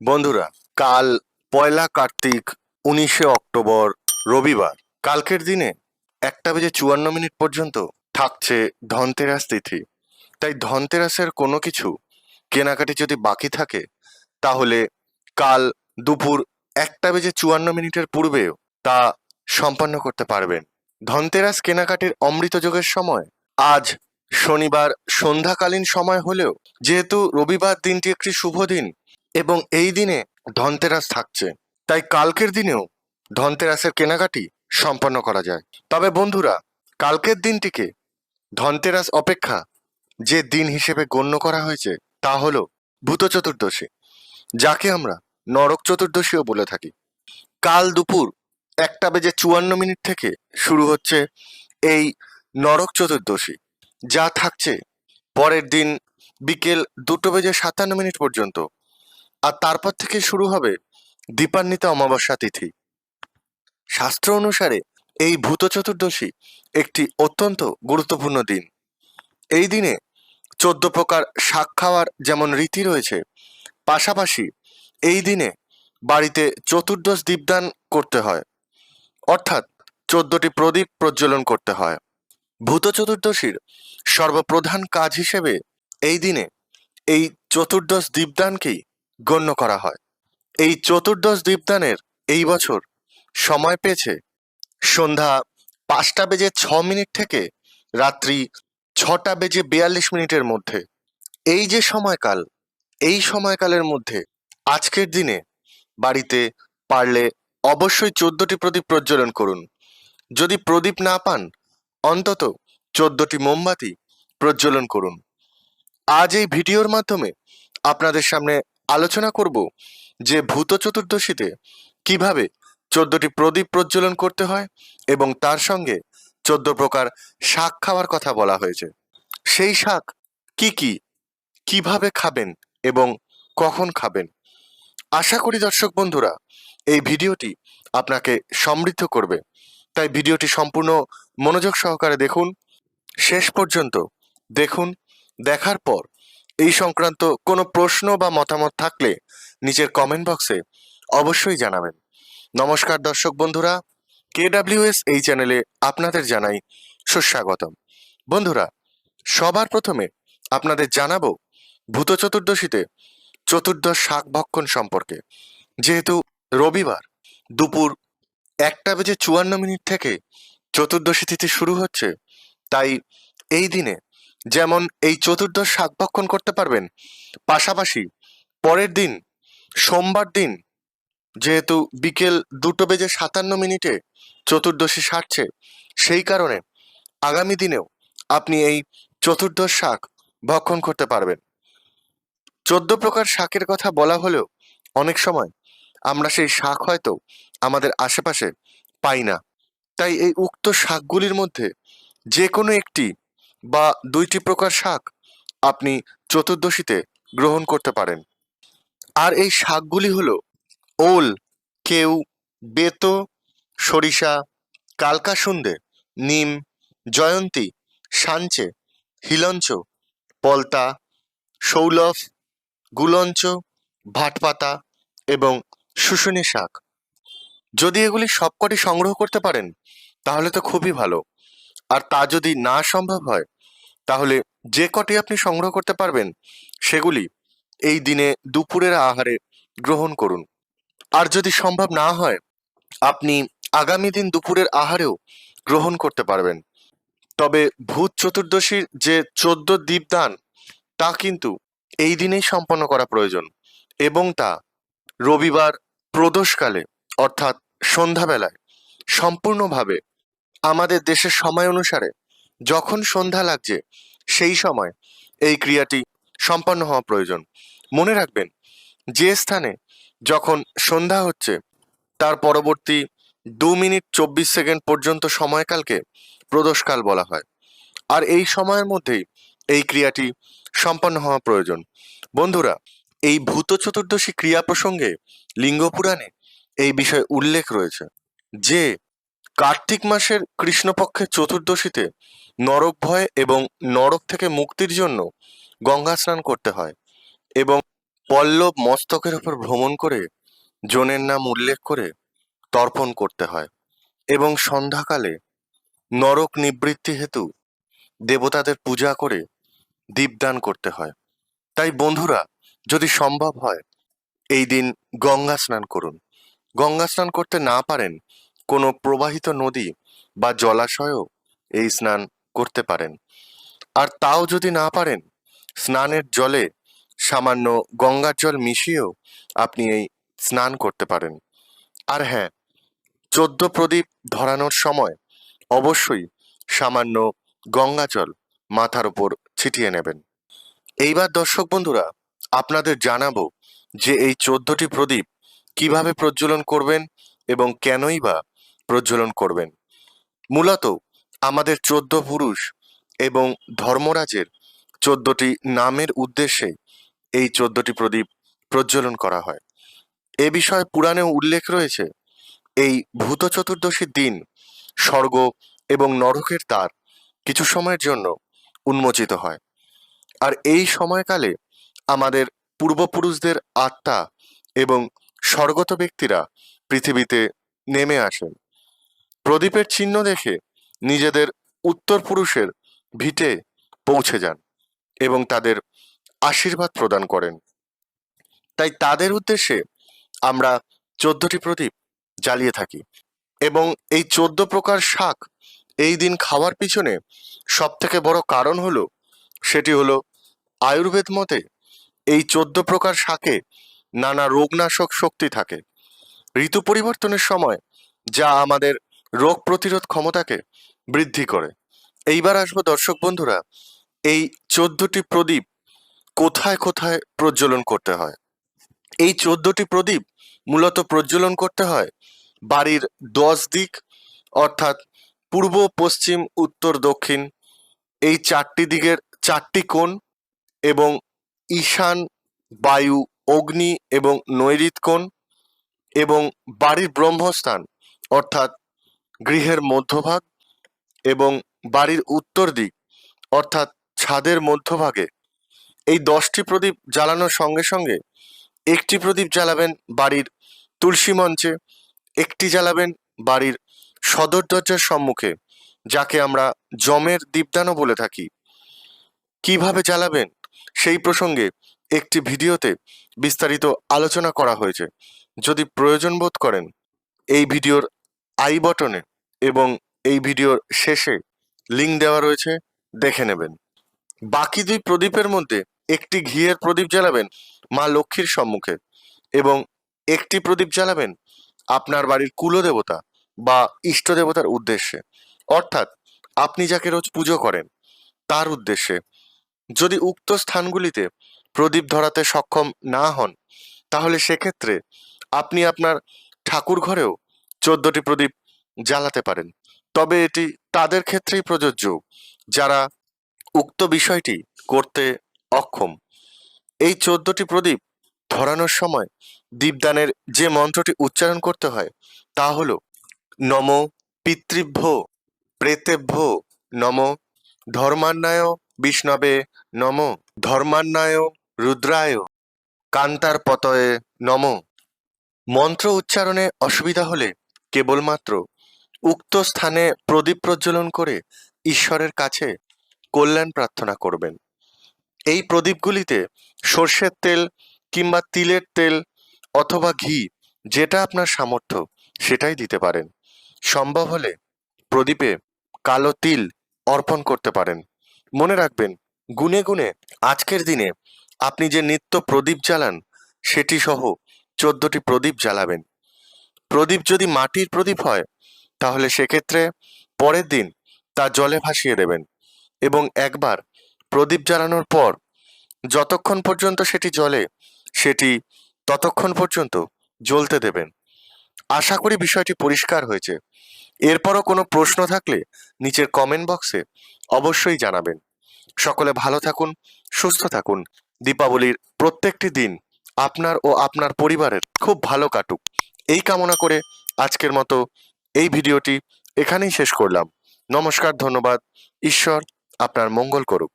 বন্ধুরা, কাল পয়লা কার্তিক উনিশে অক্টোবর, রবিবার। কালকের দিনে একটা বেজে চুয়ান্ন মিনিট পর্যন্ত থাকছে ধনতেরাস তিথি। তাই ধনতেরাসের কোনো কিছু কেনাকাটি যদি বাকি থাকে, তাহলে কাল দুপুর একটা বেজে চুয়ান্ন মিনিটের পূর্বেও তা সম্পন্ন করতে পারবেন। ধনতেরাস কেনাকাটির অমৃত যোগের সময় আজ শনিবার সন্ধ্যাকালীন সময় হলেও, যেহেতু রবিবার দিনটি একটি শুভ দিন এবং এই দিনে ধনতেরাস থাকছে। তাই কালকের দিনেও ধনতেরাসের কেনাকাটি সম্পন্ন করা যায়। তবে বন্ধুরা, কালকের দিনটিকে ধনতেরাস অপেক্ষা যে দিন হিসেবে গণ্য করা হয়েছে, তা হলো ভূত চতুর্দশী, যাকে আমরা নরক চতুর্দশীও বলে থাকি। কাল দুপুর একটা বেজে চুয়ান্ন মিনিট থেকে শুরু হচ্ছে এই নরক চতুর্দশী, যা থাকছে পরের দিন বিকেল দুটো বেজে সাতান্ন মিনিট পর্যন্ত। আর তারপর থেকে শুরু হবে দীপান্বিতা অমাবস্যা তিথি। শাস্ত্র অনুসারে এই ভূত চতুর্দশী একটি অত্যন্ত গুরুত্বপূর্ণ দিন। এই দিনে চোদ্দ প্রকার শাক খাওয়ার যেমন রীতি রয়েছে, পাশাপাশি এই দিনে বাড়িতে চতুর্দশ দীপদান করতে হয়। অর্থাৎ চোদ্দটি প্রদীপ প্রজ্বলন করতে হয়। ভূত চতুর্দশীর সর্বপ্রধান কাজ হিসেবে এই দিনে এই চতুর্দশ দীপদানকেই গণ্য করা হয়। এই চতুর্দশ দ্বীপদানের এই বছর সময় পেয়েছে সন্ধ্যা পাঁচটা বেজে ছ মিনিট থেকে রাত্রি ছটা বেজে বিয়াল্লিশ মিনিটের মধ্যে। এই যে সময়কাল, এই সময়কালের মধ্যে আজকের দিনে বাড়িতে পারলে অবশ্যই চোদ্দটি প্রদীপ প্রজ্বলন করুন। যদি প্রদীপ না পান, অন্তত চোদ্দটি মোমবাতি প্রজ্বলন করুন। আজ এই ভিডিওর মাধ্যমে আপনাদের সামনে আলোচনা করব যে ভূত চতুর্দশীতে কীভাবে চোদ্দটি প্রদীপ প্রজ্বলন করতে হয় এবং তার সঙ্গে চোদ্দ প্রকার শাক খাওয়ার কথা বলা হয়েছে। সেই শাক কি কি, কীভাবে খাবেন এবং কখন খাবেন? আশা করি দর্শক বন্ধুরা, এই ভিডিওটি আপনাকে সমৃদ্ধ করবে। তাই ভিডিওটি সম্পূর্ণ মনোযোগ সহকারে দেখুন। শেষ পর্যন্ত দেখুন। দেখার পর এই সংক্রান্ত কোনো প্রশ্ন বা মতামত থাকলে নিচের কমেন্ট বক্সে অবশ্যই জানাবেন। নমস্কার দর্শক বন্ধুরা, কেডাব্লিউএস এই চ্যানেলে আপনাদের জানাই সুস্বাগতম। বন্ধুরা, সবার প্রথমে আপনাদের জানাব ভূত চতুর্দশীতে চতুর্দশ শাক ভক্ষণ সম্পর্কে। যেহেতু রবিবার দুপুর একটা বেজে চুয়ান্ন মিনিট থেকে চতুর্দশী তিথি শুরু হচ্ছে, তাই এই দিনে যেমন এই চতুর্দশ শাক ভক্ষণ করতে পারবেন। পাশাপাশি পরের দিন, সোমবার দিন, যেহেতু বিকেল দুটো বেজে সাতান্ন মিনিটে চতুর্দশী সারছে, সেই কারণে আগামী দিনেও আপনি এই চতুর্দশ শাক ভক্ষণ করতে পারবেন। চোদ্দ প্রকার শাকের কথা বলা হলেও অনেক সময় আমরা সেই শাক হয়তো আমাদের আশেপাশে পাই না। তাই এই উক্ত শাকগুলির মধ্যে যে কোনো একটি বা দুইটি প্রকার শাক আপনি চতুর্দশীতে গ্রহণ করতে পারেন। আর এই শাকগুলি হলো ওল, কেউ, বেতো, সরিষা, কালকাসুন্দে, নিম, জয়ন্তী, সাঞ্চে, হিলঞ্চ, পলতা সৌলভ গুলঞ্চ, ভাটপাতা এবং শুশুনি শাক। যদি এগুলি সবকটি সংগ্রহ করতে পারেন, তাহলে তো খুবই ভালো। আর তা যদি না সম্ভব হয় তাহলে যে কটি আপনি সংগ্রহ করতে পারবেন, সেগুলি এই দিনে দুপুরের আহারে গ্রহণ করুন। আর যদি সম্ভব না হয়, আপনি আগামী দিন দুপুরের আহারেও গ্রহণ করতে পারবেন। তবে ভূত চতুর্দশীর যে চোদ্দ দীপদান, তা কিন্তু এই দিনেই সম্পন্ন করা প্রয়োজন এবং তা রবিবার প্রদোষকালে, অর্থাৎ সন্ধ্যাবেলায়, সম্পূর্ণভাবে আমাদের দেশের সময় অনুসারে যখন সন্ধ্যা লাগছে, সেই সময় এই ক্রিয়াটি সম্পন্ন হওয়া প্রয়োজন। মনে রাখবেন, যে স্থানে যখন সন্ধ্যা হচ্ছে, তার পরবর্তী দু মিনিট চব্বিশ সেকেন্ড পর্যন্ত সময়কালকে প্রদোষকাল বলা হয়। আর এই সময়ের মধ্যেই এই ক্রিয়াটি সম্পন্ন হওয়া প্রয়োজন। বন্ধুরা, এই ভূত চতুর্দশী ক্রিয়া প্রসঙ্গে লিঙ্গ পুরাণে এই বিষয়ে উল্লেখ রয়েছে যে কার্তিক মাসের কৃষ্ণপক্ষের চতুর্দশীতে নরক ভয় এবং নরক থেকে মুক্তির জন্য গঙ্গা স্নান করতে হয় এবং পল্লব মস্তকের উপর ভ্রমণ করে জনের নাম উল্লেখ করে তর্পণ করতে হয় এবং সন্ধ্যাকালে নরক নিবৃত্তি হেতু দেবতাদের পূজা করে দীপদান করতে হয়। তাই বন্ধুরা, যদি সম্ভব হয়, এই দিন গঙ্গা স্নান করুন। গঙ্গা স্নান করতে না পারেন কোনো প্রবাহিত নদী বা জলাশয়েও এই স্নান করতে পারেন। আর তাও যদি না পারেন, স্নানের জলে সামান্য গঙ্গার জল মিশিয়েও আপনি এই স্নান করতে পারেন। আর হ্যাঁ চোদ্দ প্রদীপ ধরানোর সময় অবশ্যই সামান্য গঙ্গা জল মাথার উপর ছিটিয়ে নেবেন। এইবার দর্শক বন্ধুরা, আপনাদের জানাব যে এই চোদ্দটি প্রদীপ কীভাবে প্রজ্বলন করবেন এবং কেনই বা প্রজ্বলন করবেন। মূলত আমাদের চোদ্দ পুরুষ এবং ধর্মরাজের চোদ্দটি নামের উদ্দেশ্যে এই চোদ্দটি প্রদীপ প্রজ্বলন করা হয়। এ বিষয়ে পুরাণেও উল্লেখ রয়েছে, এই ভূত চতুর্দশীর দিন স্বর্গ এবং নরকের দ্বার কিছু সময়ের জন্য উন্মোচিত হয়। আর এই সময়কালে আমাদের পূর্বপুরুষদের আত্মা এবং স্বর্গত ব্যক্তিরা পৃথিবীতে নেমে আসেন। প্রদীপের চিহ্ন দেখে নিজেদের উত্তর পুরুষের ভিটে পৌঁছে যান এবং তাদের আশীর্বাদ প্রদান করেন। তাই তাদের উদ্দেশ্যে আমরা চোদ্দটি প্রদীপ জ্বালিয়ে থাকি এবং এই চোদ্দ প্রকার শাক এই দিন খাওয়ার পিছনে সব থেকে বড় কারণ হলো, সেটি হলো আয়ুর্বেদ মতে এই চোদ্দ প্রকার শাকে নানা রোগনাশক শক্তি থাকে। ঋতু পরিবর্তনের সময় যা আমাদের রোগ প্রতিরোধ ক্ষমতাকে বৃদ্ধি করে। এইবার আসব দর্শক বন্ধুরা, এই চোদ্দটি প্রদীপ কোথায় কোথায় প্রজ্বলন করতে হয়? এই চোদ্দটি প্রদীপ মূলত প্রজ্বলন করতে হয় বাড়ির দশ দিক, অর্থাৎ পূর্ব, পশ্চিম, উত্তর, দক্ষিণ। এই চারটি দিকের চারটি কোণ এবং ঈশান, বায়ু, অগ্নি এবং নৈরিত কোণ এবং বাড়ির ব্রহ্মস্থান, অর্থাৎ গৃহের মধ্যভাগ এবং বাড়ির উত্তর দিক, অর্থাৎ ছাদের মধ্যভাগে। এই দশটি প্রদীপ জ্বালানোর সঙ্গে সঙ্গে একটি প্রদীপ জ্বালাবেন বাড়ির তুলসী মঞ্চে, একটি জ্বালাবেন বাড়ির সদর দরজার সম্মুখে, যাকে আমরা জমের দীপদানও বলে থাকি। কীভাবে জ্বালাবেন সেই প্রসঙ্গে একটি ভিডিওতে বিস্তারিত আলোচনা করা হয়েছে। যদি প্রয়োজন বোধ করেন, এই ভিডিওর আই বটনে এবং এই ভিডিওর শেষে লিঙ্ক দেওয়া রয়েছে, দেখে নেবেন। বাকি দুই প্রদীপের মধ্যে একটি ঘিয়ের প্রদীপ জ্বালাবেন মা লক্ষ্মীর সম্মুখে এবং একটি প্রদীপ জ্বালাবেন আপনার বাড়ির কুলদেবতা বা ইষ্ট দেবতার উদ্দেশ্যে। অর্থাৎ আপনি যাকে রোজ পুজো করেন, তার উদ্দেশ্যে যদি উক্ত স্থানগুলিতে প্রদীপ ধরাতে সক্ষম না হন, তাহলে সেক্ষেত্রে আপনি আপনার ঠাকুর ঘরেও চোদ্দটি প্রদীপ জ্বালাতে পারেন। তবে এটি তাদের ক্ষেত্রেই প্রযোজ্য, যারা উক্ত বিষয়টি করতে অক্ষম। এই চোদ্দটি প্রদীপ ধরানোর সময় দীপদানের যে মন্ত্রটি উচ্চারণ করতে হয়, তা হল, নম পিতৃভ্য প্রেতেভ্য নম ধর্মান্নায় বিষ্ণবে নম ধর্মান্নায় রুদ্রায় কান্তার পতয়ে নম। মন্ত্র উচ্চারণে অসুবিধা হলে কেবলমাত্র উক্ত স্থানে প্রদীপ প্রজ্বলন করে ঈশ্বরের কাছে কল্যাণ প্রার্থনা করবেন। এই প্রদীপগুলিতে সর্ষের তেল কিংবা তিলের তেল অথবা ঘি যেটা আপনার সামর্থ্য সেটাই দিতে পারেন। সম্ভব হলে প্রদীপে কালো তিল অর্পণ করতে পারেন। মনে রাখবেন, গুনে গুনে আজকের দিনে আপনি যে নিত্য প্রদীপ জ্বালান সেটি সহ চোদ্দটি প্রদীপ জ্বালাবেন। প্রদীপ যদি মাটির প্রদীপ হয়, তাহলে সেক্ষেত্রে পরের দিন তা জলে ভাসিয়ে দেবেন। এবং একবার প্রদীপ জ্বালানোর পর যতক্ষণ পর্যন্ত সেটি জ্বলে, সেটি ততক্ষণ পর্যন্ত জ্বলতে দেবেন। আশা করি বিষয়টি পরিষ্কার হয়েছে। এরপরও কোনো প্রশ্ন থাকলে নিচের কমেন্ট বক্সে অবশ্যই জানাবেন। সকলে ভালো থাকুন, সুস্থ থাকুন। দীপাবলির প্রত্যেকটি দিন আপনার ও আপনার পরিবারের খুব ভালো কাটুক। এই কামনা করে আজকের মতো এই ভিডিওটি এখানেই শেষ করলাম। নমস্কার, ধন্যবাদ। ঈশ্বর আপনার মঙ্গল করুক।